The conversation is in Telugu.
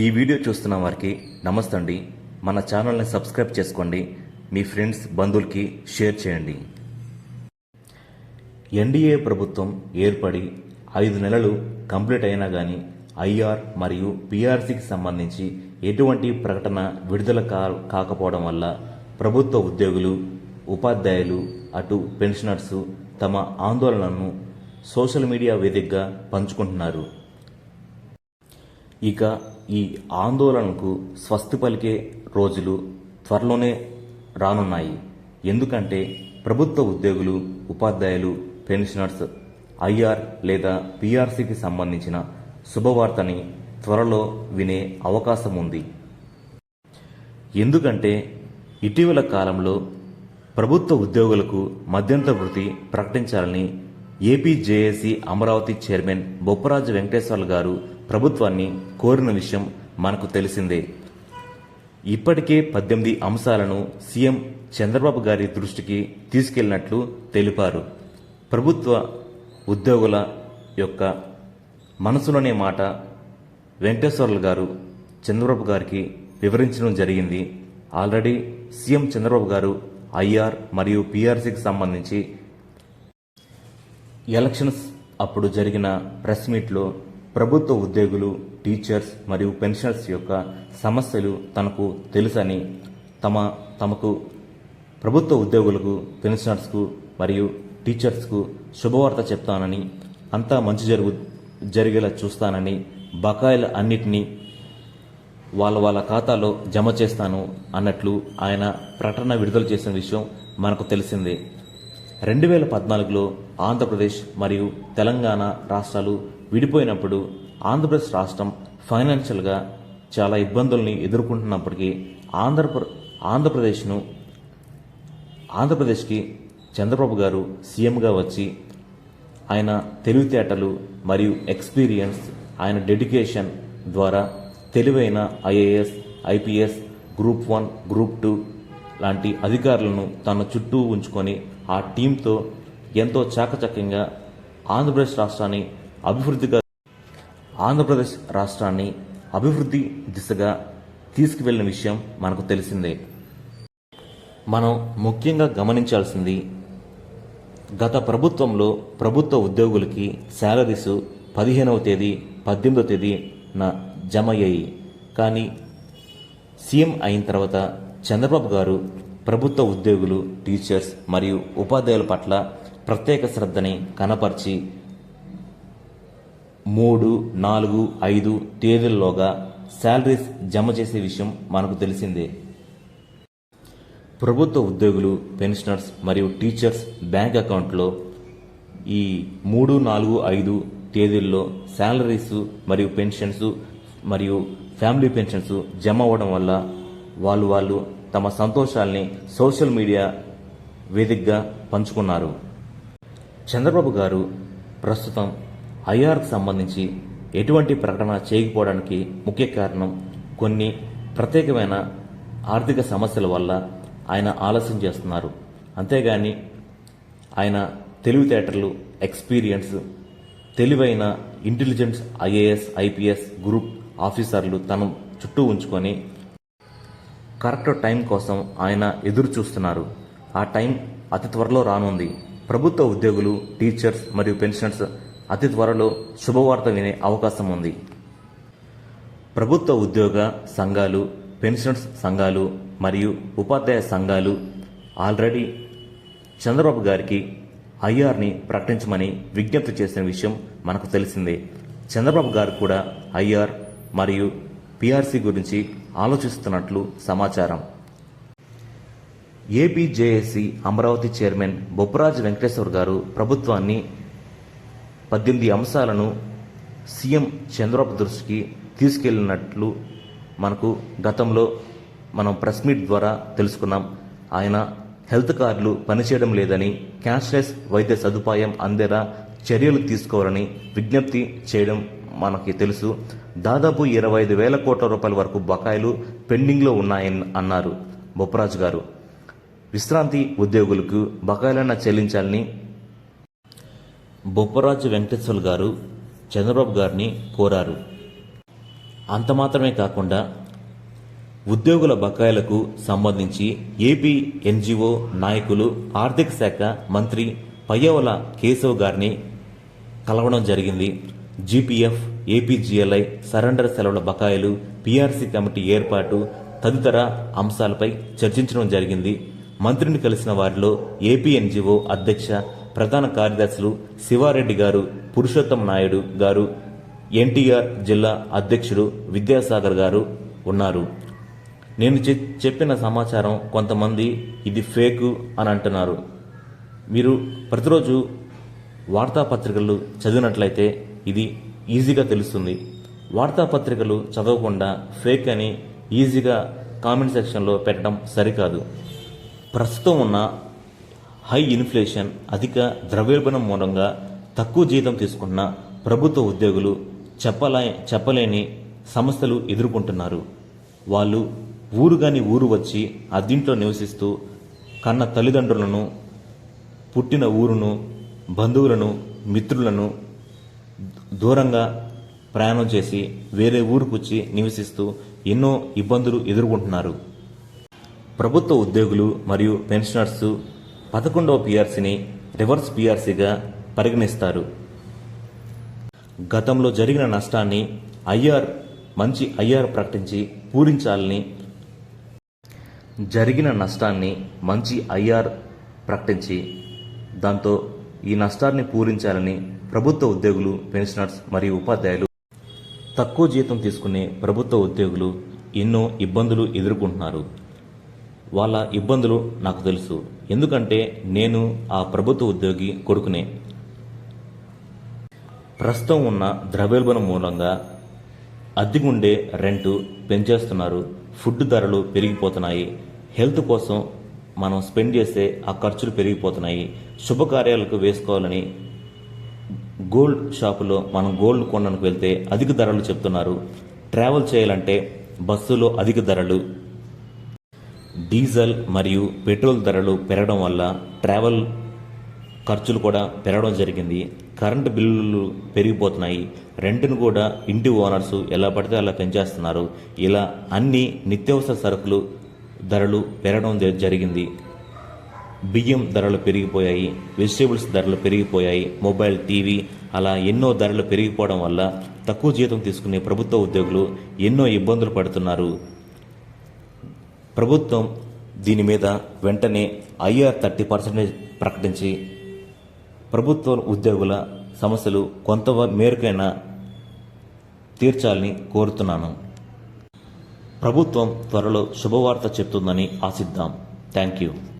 ఈ వీడియో చూస్తున్న వారికి నమస్తే అండి మన ఛానల్ని సబ్స్క్రైబ్ చేసుకోండి. మీ ఫ్రెండ్స్ బంధువులకి షేర్ చేయండి. ఎన్డీఏ ప్రభుత్వం ఏర్పడి ఐదు నెలలు కంప్లీట్ అయినా కానీ ఐఆర్ మరియు పీఆర్సీకి సంబంధించి ఎటువంటి ప్రకటన విడుదల కా కాకపోవడం వల్ల ప్రభుత్వ ఉద్యోగులు ఉపాధ్యాయులు అటు పెన్షనర్స్ తమ ఆందోళనను సోషల్ మీడియా వేదికగా పంచుకుంటున్నారు. ఇక ఈ ఆందోళనకు స్వస్తి పలికే రోజులు త్వరలోనే రానున్నాయి. ఎందుకంటే ప్రభుత్వ ఉద్యోగులు ఉపాధ్యాయులు పెన్షనర్స్ ఐఆర్ లేదా పీఆర్సీకి సంబంధించిన శుభవార్తని త్వరలో వినే అవకాశం ఉంది. ఎందుకంటే ఇటీవల కాలంలో ప్రభుత్వ ఉద్యోగులకు మధ్యంతర వృత్తి ప్రకటించాలని AP JAC Amaravati chairman Bopparaju Venkateswarlu garu ప్రభుత్వాన్ని కోరిన విషయం మనకు తెలిసిందే. ఇప్పటికే పద్దెనిమిది అంశాలను సీఎం చంద్రబాబు గారి దృష్టికి తీసుకెళ్ళినట్లు తెలిపారు. ప్రభుత్వ ఉద్యోగుల యొక్క మనసులోనే మాట వెంకటేశ్వర్లు గారు చంద్రబాబు గారికి వివరించడం జరిగింది. ఆల్రెడీ సీఎం చంద్రబాబు గారు ఐఆర్ మరియు పీఆర్సీకి సంబంధించి ఎలక్షన్స్ అప్పుడు జరిగిన ప్రెస్ మీట్లో ప్రభుత్వ ఉద్యోగులు టీచర్స్ మరియు పెన్షనర్స్ యొక్క సమస్యలు తనకు తెలుసని తమ తమకు ప్రభుత్వ ఉద్యోగులకు పెన్షనర్స్కు మరియు టీచర్స్కు శుభవార్త చెప్తానని అంతా మంచి జరుగు జరిగేలా చూస్తానని బకాయిల అన్నిటినీ వాళ్ళ వాళ్ళ ఖాతాలో జమ చేస్తాను అన్నట్లు ఆయన ప్రకటన విడుదల చేసిన విషయం మనకు తెలిసిందే. రెండు వేల పద్నాలుగులో ఆంధ్రప్రదేశ్ మరియు తెలంగాణ రాష్ట్రాలు విడిపోయినప్పుడు ఆంధ్రప్రదేశ్ రాష్ట్రం ఫైనాన్షియల్గా చాలా ఇబ్బందుల్ని ఎదుర్కొంటున్నప్పటికీ ఆంధ్రప్ర ఆంధ్రప్రదేశ్ను ఆంధ్రప్రదేశ్కి చంద్రబాబు గారు సీఎంగా వచ్చి ఆయన తెలివితేటలు మరియు ఎక్స్పీరియన్స్ ఆయన డెడికేషన్ ద్వారా తెలివైన IAS IPS group one group two లాంటి అధికారులను తన చుట్టూ ఉంచుకొని ఆ టీంతో ఎంతో చాకచక్యంగా ఆంధ్రప్రదేశ్ రాష్ట్రాన్ని అభివృద్ధిగా ఆంధ్రప్రదేశ్ రాష్ట్రాన్ని అభివృద్ధి దిశగా తీసుకువెళ్ళిన విషయం మనకు తెలిసిందే. మనం ముఖ్యంగా గమనించాల్సింది గత ప్రభుత్వంలో ప్రభుత్వ ఉద్యోగులకి శాలరీస్ పదిహేనవ తేదీ పద్దెనిమిదవ తేదీన జమ అయ్యాయి. కానీ సీఎం అయిన తర్వాత చంద్రబాబు గారు ప్రభుత్వ ఉద్యోగులు టీచర్స్ మరియు ఉపాధ్యాయుల పట్ల ప్రత్యేక శ్రద్ధని కనపరిచి మూడు నాలుగు ఐదు తేదీల్లోగా శాలరీస్ జమ చేసే విషయం మనకు తెలిసిందే. ప్రభుత్వ ఉద్యోగులు పెన్షనర్స్ మరియు టీచర్స్ బ్యాంక్ అకౌంట్లో ఈ మూడు నాలుగు ఐదు తేదీల్లో శాలరీస్ మరియు పెన్షన్స్ మరియు ఫ్యామిలీ పెన్షన్స్ జమ అవ్వడం వల్ల వాళ్ళు వాళ్ళు తమ సంతోషాల్ని సోషల్ మీడియా వేదికగా పంచుకున్నారు. చంద్రబాబు గారు ప్రస్తుతం ఐఆర్కు సంబంధించి ఎటువంటి ప్రకటన చేయకపోవడానికి ముఖ్య కారణం కొన్ని ప్రత్యేకమైన ఆర్థిక సమస్యల వల్ల ఆయన ఆలస్యం చేస్తున్నారు. అంతేగాని ఆయన తెలివితేటలు ఎక్స్పీరియన్స్ తెలివైన ఇంటెలిజెన్స్ ఐఏఎస్ ఐపీఎస్ గ్రూప్ ఆఫీసర్లు తన చుట్టూ ఉంచుకొని కరెక్ట్ టైం కోసం ఆయన ఎదురు చూస్తున్నారు. ఆ టైం అతి త్వరలో రానుంది. ప్రభుత్వ ఉద్యోగులు టీచర్స్ మరియు పెన్షనర్స్ అతి త్వరలో శుభవార్త వినే అవకాశం ఉంది. ప్రభుత్వ ఉద్యోగ సంఘాలు పెన్షనర్స్ సంఘాలు మరియు ఉపాధ్యాయ సంఘాలు ఆల్రెడీ చంద్రబాబు గారికి ఐఆర్ని ప్రకటించమని విజ్ఞప్తి చేసిన విషయం మనకు తెలిసిందే. చంద్రబాబు గారు కూడా ఐఆర్ మరియు పిఆర్సీ గురించి ఆలోచిస్తున్నట్లు సమాచారం. ఏపీజేఏసీ అమరావతి చైర్మన్ బొప్పరాజు వెంకటేశ్వర్ గారు ప్రభుత్వాన్ని పద్దెనిమిది అంశాలను సీఎం చంద్రబాబు దృష్టికి తీసుకెళ్ళినట్లు మనకు గతంలో మనం ప్రెస్ మీట్ ద్వారా తెలుసుకున్నాం. ఆయన హెల్త్ కార్డులు పనిచేయడం లేదని క్యాష్లెస్ వైద్య సదుపాయం అందేలా చర్యలు తీసుకోవాలని విజ్ఞప్తి చేయడం మనకి తెలుసు. దాదాపు ఇరవై ఐదు వేల కోట్ల రూపాయల వరకు బకాయిలు పెండింగ్లో ఉన్నాయని అన్నారు బొప్పరాజు గారు. విశ్రాంతి ఉద్యోగులకు బకాయిలన్న చెల్లించాలని బొప్పరాజు వెంకటేశ్వర్ గారు చంద్రబాబు గారిని కోరారు. అంత మాత్రమే కాకుండా ఉద్యోగుల బకాయిలకు సంబంధించి ఏపీ ఎన్జిఓ నాయకులు ఆర్థిక శాఖ మంత్రి పయ్యవల కేశవ్ గారిని కలవడం జరిగింది. జీపీఎఫ్ ఏపీజీఎల్ఐ సరెండర్ సెలవుల బకాయిలు పీఆర్సీ కమిటీ ఏర్పాటు తదితర అంశాలపై చర్చించడం జరిగింది. మంత్రిని కలిసిన వారిలో ఏపీ ఎన్జిఓ అధ్యక్ష ప్రధాన కార్యదర్శులు శివారెడ్డి గారు పురుషోత్తం నాయుడు గారు ఎన్టీఆర్ జిల్లా అధ్యక్షుడు విద్యాసాగర్ గారు ఉన్నారు. నేను చెప్పిన సమాచారం కొంతమంది ఇది ఫేకు అని అంటున్నారు. మీరు ప్రతిరోజు వార్తాపత్రికలు చదివినట్లయితే ఇది ఈజీగా తెలుస్తుంది. వార్తాపత్రికలు చదవకుండా ఫేక్ అని ఈజీగా కామెంట్ సెక్షన్లో పెట్టడం సరికాదు. ప్రస్తుతం ఉన్న హై ఇన్ఫ్లేషన్ అధిక ద్రవ్యోల్బణం మూలంగా తక్కువ జీతం తీసుకున్న ప్రభుత్వ ఉద్యోగులు చెప్పలే చెప్పలేని సమస్యలు ఎదుర్కొంటున్నారు. వాళ్ళు ఊరు కాని ఊరు వచ్చి అద్దింట్లో నివసిస్తూ కన్న తల్లిదండ్రులను పుట్టిన ఊరును బంధువులను మిత్రులను దూరంగా ప్రయాణం చేసి వేరే ఊరుకొచ్చి నివసిస్తూ ఎన్నో ఇబ్బందులు ఎదుర్కొంటున్నారు. ప్రభుత్వ ఉద్యోగులు మరియు పెన్షనర్స్ పదకొండవ పిఆర్సీని రివర్స్ పిఆర్సీగా పరిగణిస్తారు. గతంలో జరిగిన నష్టాన్ని ఐఆర్ మంచి ఐఆర్ ప్రకటించి పూరించాలని జరిగిన నష్టాన్ని మంచి ఐఆర్ ప్రకటించి దాంతో ఈ నష్టాన్ని పూరించాలని ప్రభుత్వ ఉద్యోగులు పెన్షనర్స్ మరియు ఉపాధ్యాయులు తక్కువ జీతం తీసుకునే ప్రభుత్వ ఉద్యోగులు ఎన్నో ఇబ్బందులు ఎదుర్కొంటున్నారు. వాళ్ళ ఇబ్బందులు నాకు తెలుసు. ఎందుకంటే నేను ఆ ప్రభుత్వ ఉద్యోగి కొడుకునే. ప్రస్తుతం ఉన్న ద్రవ్యోల్బణం మూలంగా అద్దెకుండే రెంటు పెంచేస్తున్నారు. ఫుడ్ ధరలు పెరిగిపోతున్నాయి. హెల్త్ కోసం మనం స్పెండ్ చేసే ఆ ఖర్చులు పెరిగిపోతున్నాయి. శుభకార్యాలకు వేసుకోవాలని గోల్డ్ షాపులో మనం గోల్డ్ కొనడానికి వెళ్తే అధిక ధరలు చెప్తున్నారు. ట్రావెల్ చేయాలంటే బస్సులో అధిక ధరలు డీజిల్ మరియు పెట్రోల్ ధరలు పెరగడం వల్ల ట్రావెల్ ఖర్చులు కూడా పెరగడం జరిగింది. కరెంటు బిల్లులు పెరిగిపోతున్నాయి. రెంట్ను కూడా ఇంటి ఓనర్స్ ఎలా పడితే అలా పెంచేస్తున్నారు. ఇలా అన్ని నిత్యావసర సరుకులు ధరలు పెరగడం జ- జరిగింది. బియ్యం ధరలు పెరిగిపోయాయి. వెజిటేబుల్స్ ధరలు పెరిగిపోయాయి. మొబైల్ టీవీ అలా ఎన్నో ధరలు పెరిగిపోవడం వల్ల తక్కువ జీతం తీసుకునే ప్రభుత్వ ఉద్యోగులు ఎన్నో ఇబ్బందులు పడుతున్నారు. ప్రభుత్వం దీని మీద వెంటనే ఐఆర్ థర్టీ పర్సెంటేజ్ ప్రకటించి ప్రభుత్వ ఉద్యోగుల సమస్యలు కొంత మేరకైనా తీర్చాలని కోరుతున్నాను. ప్రభుత్వం త్వరలో శుభవార్త చెప్తుందని ఆశిద్దాం. Thank you.